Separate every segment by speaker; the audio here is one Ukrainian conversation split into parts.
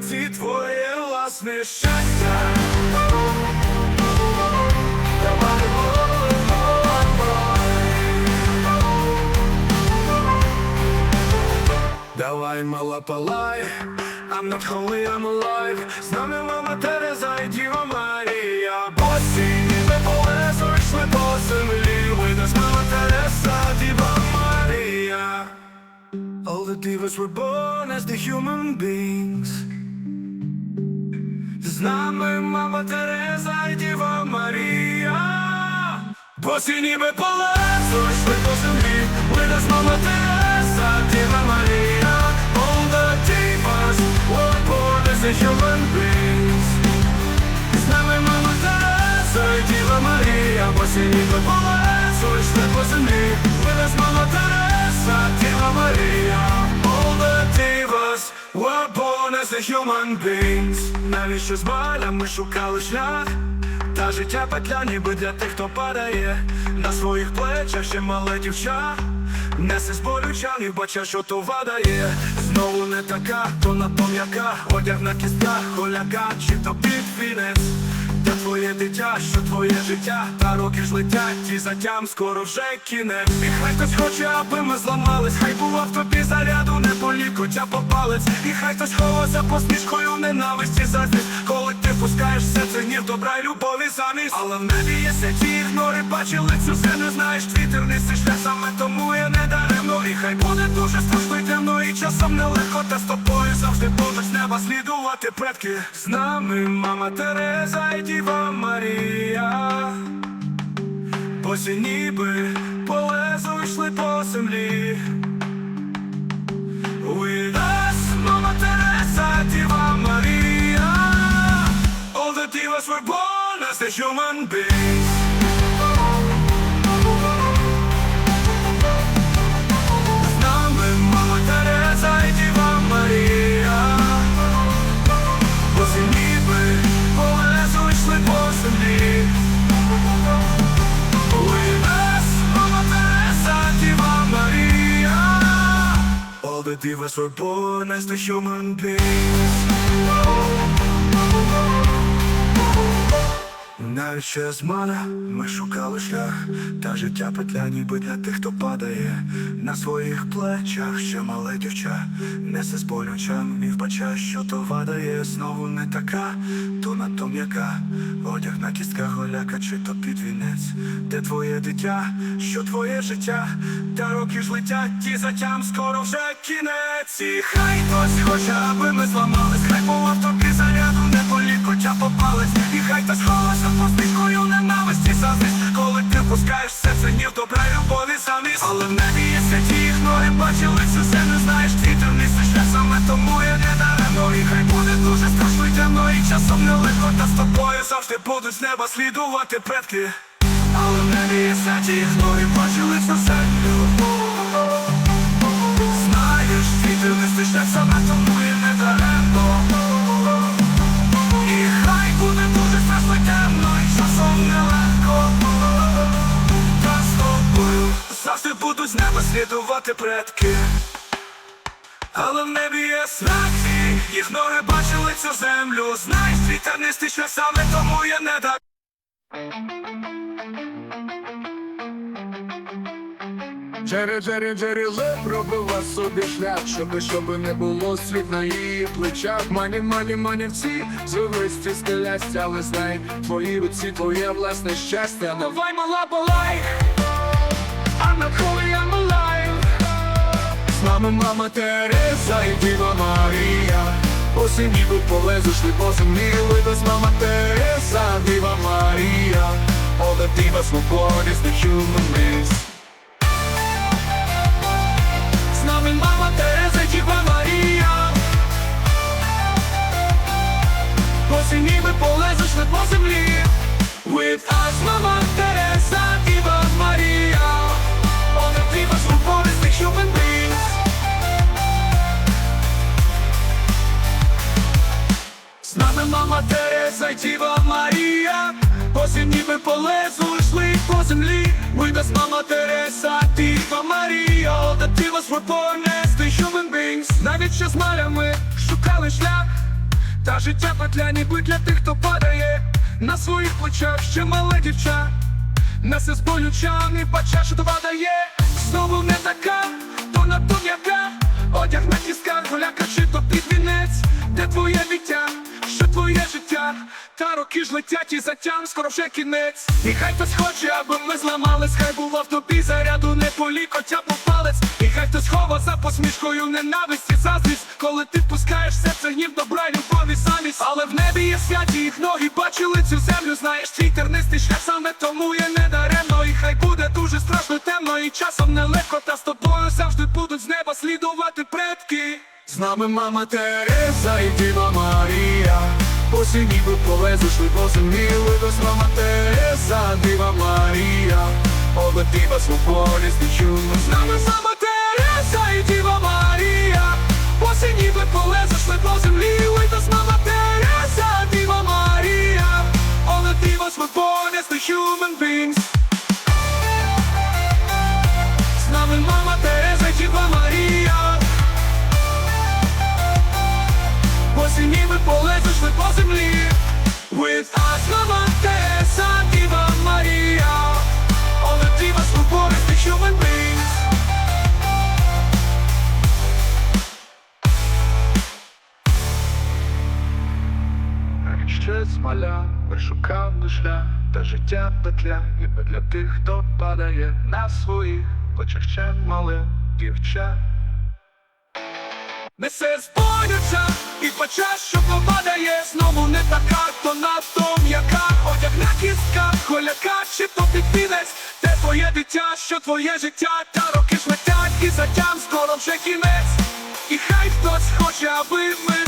Speaker 1: Руці твоє власне щастя. Давай, мала, палай. I'm not holy, I'm alive. З нами мама Тереза і Діва All were born as the human beings. З нами мама Тереза і Діва Марія. Босі ніби полезу йшли по землі. Видас мама Тереза, Діва Марія. All the divas were born as the human beings. З мама Тереза і Діва Марія. Босі ніби полезу йшли по землі. Видас мама Тереза, Діва Марія Human beings. Навіщо з балями шукали шлях? Та життя петля ніби для тих, хто падає. На своїх плечах ще мале дівча. Несе з болю чан бача, що то вадає Знову не така, то на то Одяг на кістках, голяка, чи то під вінець. Де дитя, що твоє життя Та роки ж летять, і затям скоро вже кінець. І хай хтось хоче, аби ми зламались Хай було в тобі заряду, не по лікоть, а по палець І хай хтось ховався посмішкою ненависті заздрість Коли ти пускаєш все це гнів, добра й любові замість Але в небі є ті ігнори, бачили цю все не знаєш. Твій тернистий шлях саме тому я не даремно. І хай буде дуже страшно й темно, і часом нелегко. Та з тобою завжди будуть з неба слідувати предки. З нами мама Тереза і Діва Босі ніби по лезу йшли по землі With us, Mama Teresa, Diva Maria All the divas were born as the human beings But were born as the human beings. Навіть ще мана. Ми шукали шлях, та життя петля ніби для тих, хто падає. На своїх плечах, ще мале дівча, несе з болю чам і вбача, що то вадає знову не така, то надто м'яка, одяг на кістках голяка, чи то під вінець, де твоє дитя, що твоє життя, та роки ж летять, ті затям скоро вже кінець, і хай хтось хоче, аби ми зламались, хай заряду, не а попалась, і хай хтось ховався посмішкою ненависті заздрість Коли ти пускаєш все це гнів, добра й любові замість. Але в небі є святі ігнори, бачили це все не знаєш. Тернистий шлях саме тому я не даремно. І хай буде дуже страшно й темно, і часом нелегко Та з тобою завжди будуть з неба слідувати предки. Але в небі є святі бачили будуть з неба слідувати предки Але в небі є страхи, їх ноги бачили цю землю Знай, свій тернистий шлях саме тому я не так
Speaker 2: Джері, Джері, Джері, Ле пробила собі шлях, щоби, щоби не було слід на її плечах. Мані, мані, манівці, звивисті скелястя, але знай, в твоїй руці твоє власне щастя. Давай, мала, балай, на колі I'm. З нами мама Тереза і Діва Марія. Усі ніби по лезу шли по землі, видась мама Тереза, Діва Марія. All the divas were born as the human race. З нами мама Тереза, Діва Марія ніби полезу йшли по землі With us, мама Тереза, Діва Марія З нами мама Діва Марія Босі
Speaker 1: ніби полезу йшли по землі. Видасть мама Тереса, Діва Марія. Divas were born as human beings. Навіть ще з малями шукали шлях. Та життя петля ніби для тих, хто падає. На своїх плечах ще мале дівча. Несе з болючан і бача, що това дає. Знову не така, то на яка Одяг на тісках, голяка чи то під вінець. Де твоє віття, що твоє життя. Та роки ж летять і затям, скоро вже кінець. І хай хтось хоче, аби ми зламались. Хай було в тобі заряду не полікоть, а по палець. І хай хтось хова за посмішкою ненависті заздрість. Коли ти впускаєш серце гнів добра любові замість. Але в небі є святі, їх ноги бачили цю землю. Знаєш, твій тернистий шлях саме тому є недаремно. І хай буде дуже страшно темно і часом нелегко. Та з тобою завжди будуть з неба слідувати предки З нами мама Тереза і Діва Марія. Босі ніби полезу йшли по землі Вивез мама Тереза, Діва Марія. Оба діва свободи чули З нами мама Тереза і Діва Марія. Босі ніби полезу йшли по землі Вивез мама Тереза, Діва Марія. Divas were born as the human beings З нами мама Тереза і Діва Марія Босі ніби полезу йшли по землі. With us Тереза, Діва Марія. All the divas were born the human beings
Speaker 2: Ще з маля вишукав шлях, та життя петля, ніби для тих, хто падає на своїх плечах ще мале дівча.
Speaker 1: Несе збоються і хоча що попадає Знову не така, то надто м'яка Одяг на кістках, голяка чи то підпінець. Де твоє дитя, що твоє життя? Та роки ж і затям скоро вже кінець. І хай хтось хоче, аби ми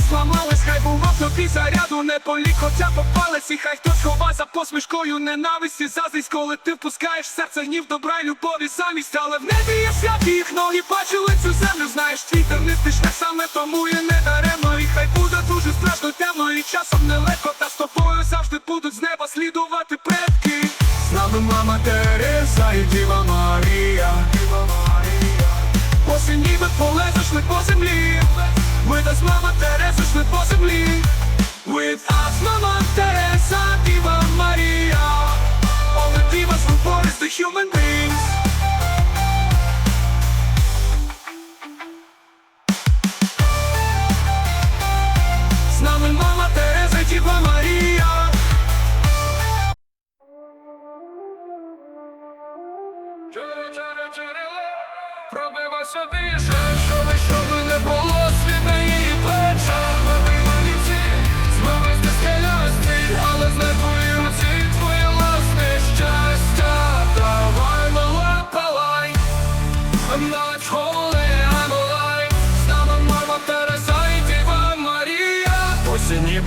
Speaker 1: було заряду, не полікотя по палець І хай хтось ховає за посмішкою ненависті Заздрість, коли ти впускаєш серце гнів добра й любові замість. Але в небі є святі, їх ноги бачили цю землю Знаєш, твій тернистий шлях саме тому є недаремно І хай буде дуже страшно темно і часом нелегко Та з тобою завжди будуть з неба слідувати предки. З нами мама Тереза і Діва Марія. Босі ніби полезу йшли по землі. With us, мама Тереза йшли по землі With us, мама Тереза, Діва Марія All the divas were born as the human beings. З нами мама Тереза Діва Марія
Speaker 2: Пробива собі,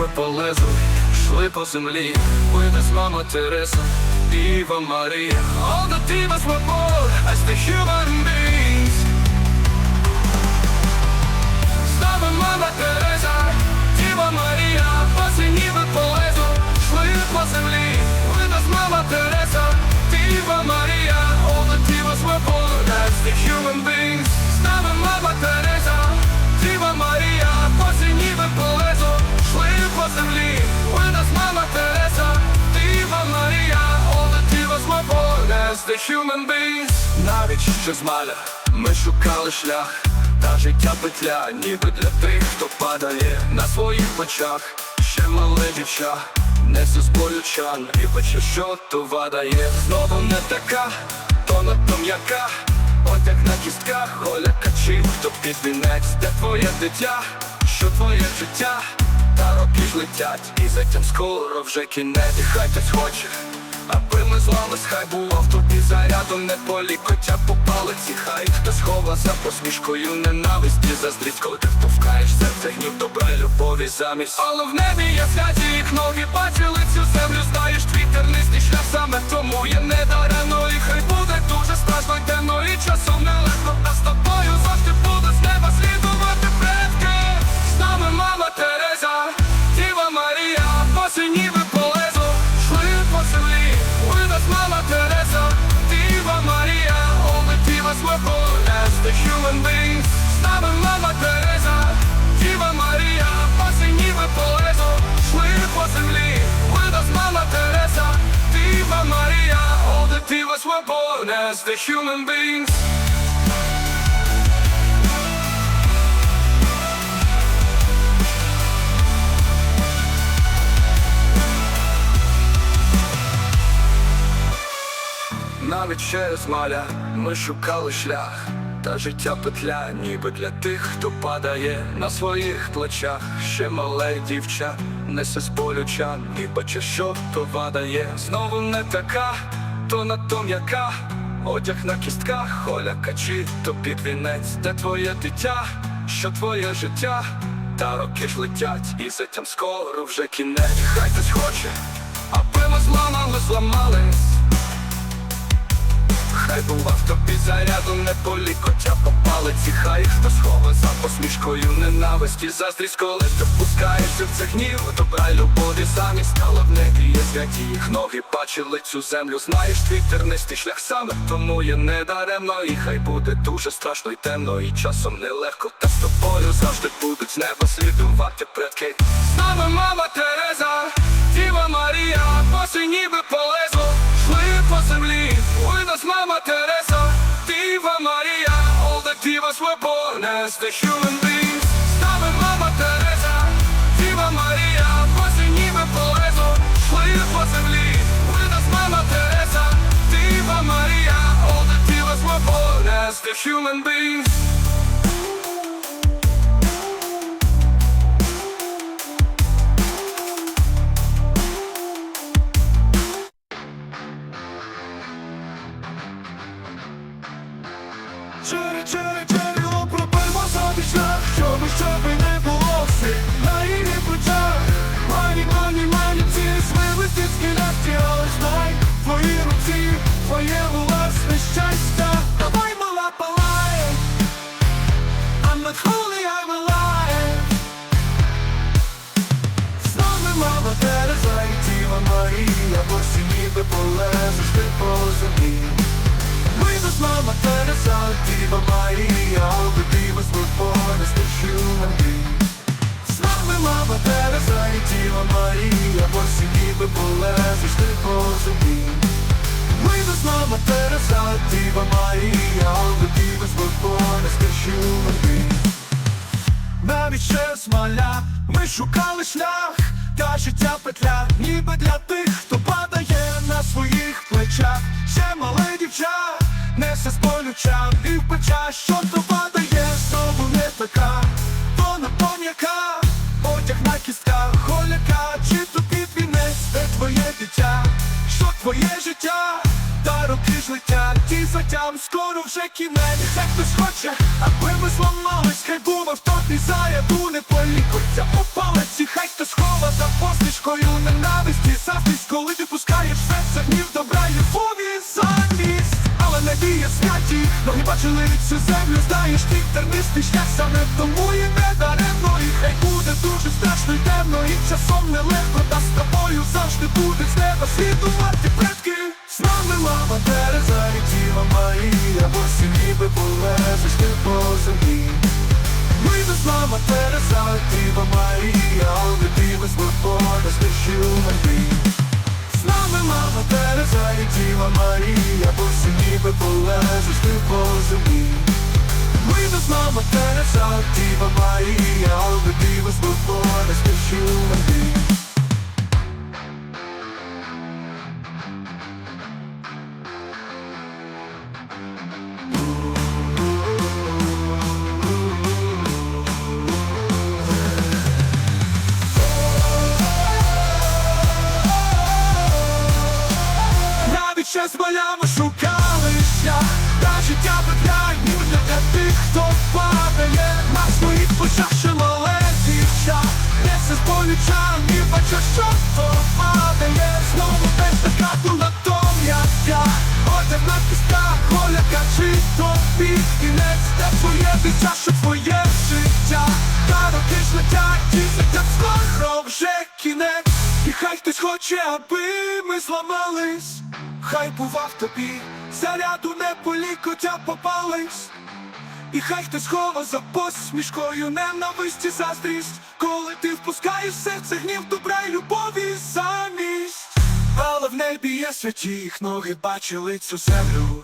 Speaker 1: Осі ніби полезу, йшли по землі. Винес мама Тереса, Діва Марія. All the divas were born as the human beings. З нами мама Тереза, Діва Марія. Осі ніби полезу, йшли по землі. Винес мама Тереса, Діва Марія. All the divas were born as the human beings. З нами мама Тереза, Діва Марія. Осі ніби полезу, йшли землі. Винес мама Тереса, Діва Марія. Divas were born as the human beings. Навіть ще з маля ми шукали шлях. Та життя петля, ніби для тих, хто падає на своїх плечах. Ще мале дівча, несе з болючан І хоче, що това дає Знову не така, то надто м'яка. Одяг на кістках, голяка чи хто під вінець Де твоє дитя, що твоє життя Та роки летять, і затям скоро вже кінець. І хай хтось хоче Аби ми зламались, хай було в тобі заряду не полікотя по палиці, хай хтось хова за посмішкою ненависті заздрість, коли ти впускаєш серце гнів добра любові замість. Але в небі є святі, їх ноги бачили цю землю, знаєш, твій тернистий шлях. Саме тому є недарено І хай буде дуже страшно темно і часом нелегко Та з тобою завжди буду з неба слідувати Mama Teresa, Diva Maria, only divas were born as the human beings. З нами Мама Тереза, Діва Марія, посиніви полезо, шли по землі, with us Mama Teresa, Diva Maria, all the divas were born as the human beings. Навіть через маля ми шукали шлях, та життя петля, ніби для тих, хто падає на своїх плечах. Ще мале дівча, несе з болюча, і бачиш, що то вадає. Знову не така, то на то м'яка, одяг на кістках, холяка чи то під вінець, де твоє дитя, що твоє життя, та роки ж летять, і затям скоро вже кінець. Хай хтось хоче, аби ми зламали, зламались. Хай бував тобі заряду не полі котя по палиці, хай хто схове за посмішкою ненависті, заздрість, коли ти впускаєшся в це гнів, добра любові замість стала в небі є святі їх ноги. Бачили цю землю, знаєш твій тернистий шлях саме тому є недаремно, і хай буде дуже страшно й темно, і часом нелегко, та з тобою завжди будуть з неба слідувати предки. З нами мама Тереза, Діва Марія, поси ніби полезло, шли по землі, ой нас мама Тереса, Діва Марія, all the divas were born as the human beings. З нами мама Тереза, Діва Марія, поси ніби полезло, шли по землі, ой нас мама Тереса, Діва Марія, all the divas were born as the human beings. Ніби полезеш ти по землі. Ми нас мама Тереза, Діва Марія, born as the human beings. З нами мама Тереза і Діва Марія, бо всі ніби полезеш ти по землі. Ми нас мама Тереза, Діва Марія, born as the human beings. Навіть через маля ми шукали шлях, та життя петля, ніби для тих, хто падає з і печа, що то падає, знову не така, то на пом'яка, одяг на кістках, холяка, чи то під вінець, де твоє дитя, що твоє життя, та роки ж летять, ті затям, скоро вже кінець, як хтось хоче, аби ми зламались, хай був тобі заряду не полікується у палиці, хай хтось хова за посмішкою ненависті, завждість, коли ти пускаєш ноги бачили цю землю, знаєш ти тернистий шлях саме тому і не даремно, і хай буде дуже страшно й темно, і часом нелегко, та з тобою завжди буде з неба слідувати предки. З нами мама Тереза і Діва Марія, бо всі ніби полезеш ти по землі. Ми з мама Тереза, Діва Марія, the divas were born as the human. З нами мама Тереза ти по землі. Ми з мама Тереза, Діва Марія, all the divas were born as the human beings. Навіть ще з болями шукали шлях Та життя петляє ніби для тих, хто падає. На своїх плечах ще мале дівча. Несе з бачу, що то падає. Знову десь така тула м'яка Одяг на кістках, голяка чи то під кінець. Де твоє дитя, що твоє життя. Та роки ж летять, і летять скоро вже кінець. І хай хтось хоче, аби ми зламались. Хай бував тобі, заряду не полікотя попались І хай хтось хова за посмішкою ненависті заздрість коли ти впускаєш серце гнів добра й любові замість. Але в небі є святі, їх ноги бачили цю землю.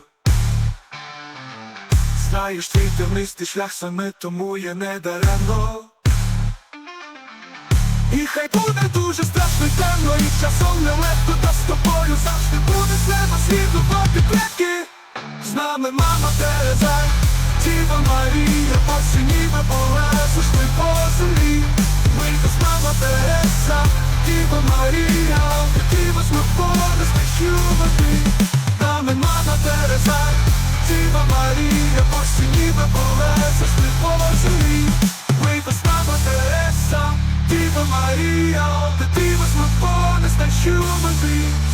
Speaker 1: Знаєш, твій тернистий шлях саме тому є недаремно. І хай буде дуже страшно й темно, і часом нелегко, та з тобою завжди нами мама Тереза, Діва Марія, ось і ніби полезеш ми по землі. Ми з мама Тереза, Діва Марія, Діва ми води. З нами мама Тереза, Діва Марія, ось і ніби полезеш ми по землі. Ми з мама Тереза, Діва Марія, Діва ми понести води.